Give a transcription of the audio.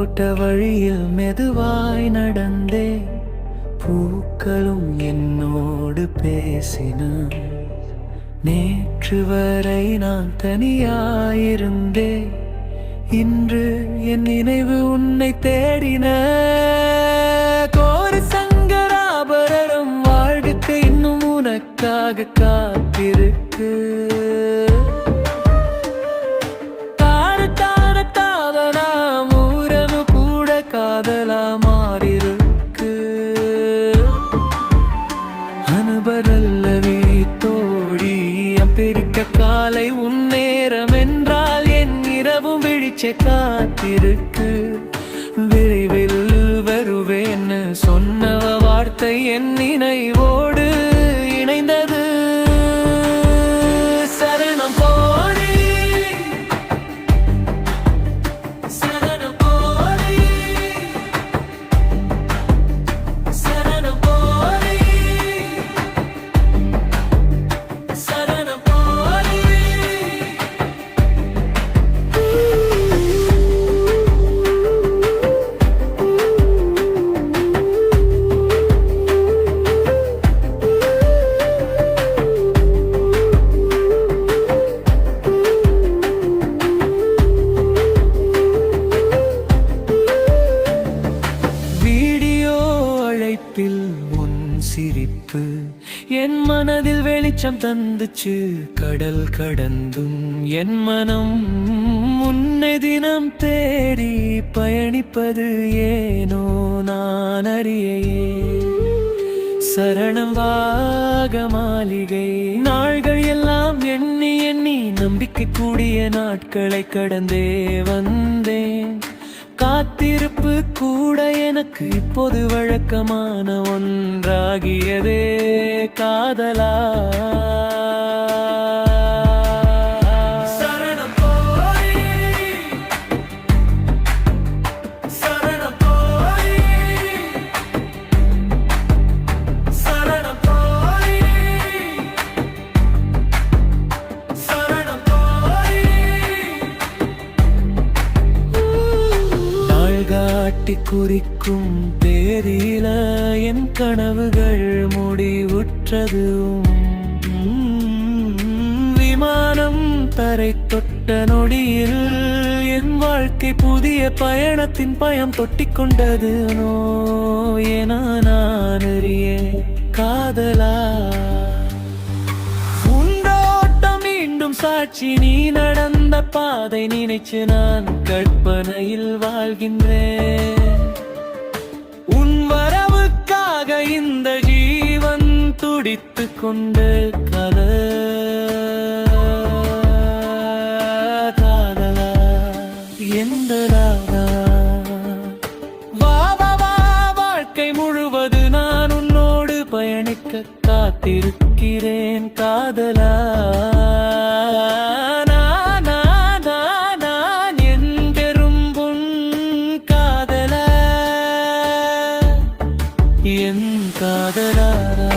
பூந்தோட்ட வழியில் மெதுவாய் நடந்தே பூக்களும் என்னோடு பேசின. நேற்று வரை நான் தனியாயிருந்தே இன்று என் நினைவு உன்னை தேடின. கோர சங்கராபரரும் வாழ்க்கை இன்னும் உனக்காக காத்து அனுபரல்லவி தோழி அப்பிருக்க காலை உன்னேரம் என்றால் என் இரவும் விழிச்ச காத்திருக்கு. விரைவில் வருவேன்னு சொன்ன வார்த்தை என் நினைவோ? சிரிப்பில் உன் சிரிப்பு. என் மனதில் வெளிச்சம் தந்துச்சு கடல் கடந்தும். என் மனம் முன்னை தினம் தேடி பயணிப்பது ஏனோ நான் அறியையே சரணம் வாக மாளிகை. நாள்கள் எல்லாம் எண்ணி எண்ணி நம்பிக்கை கூடிய நாட்களை கடந்தே வந்தேன். காத்திருப்பு கூட எனக்கு இப்போது வழக்கமான ஒன்றாகியதே காதலா. காட்டி குறிக்கும் தேதியில என் கனவுகள் முடிவுற்றது விமானம் தரை தொட்ட நொடியில் என் வாழ்க்கை புதிய பயணத்தின் பயம் தொட்டிக்கொண்டது நோ என நான் அறிய காதலா? உண்டோட்டம் மீண்டும் சாட்சி நீ நடந்த பாதை நினைச்சு நான் கற்பனையில் வாழ்கின்றேன். உன் வரவுக்காக இந்த ஜீவன் துடித்து கொண்டு கத காதலா எந்த ராதா வாழ்க்கை முழுவது நான் உன்னோடு பயணிக்க காத்திருக்கிறேன். Cada nada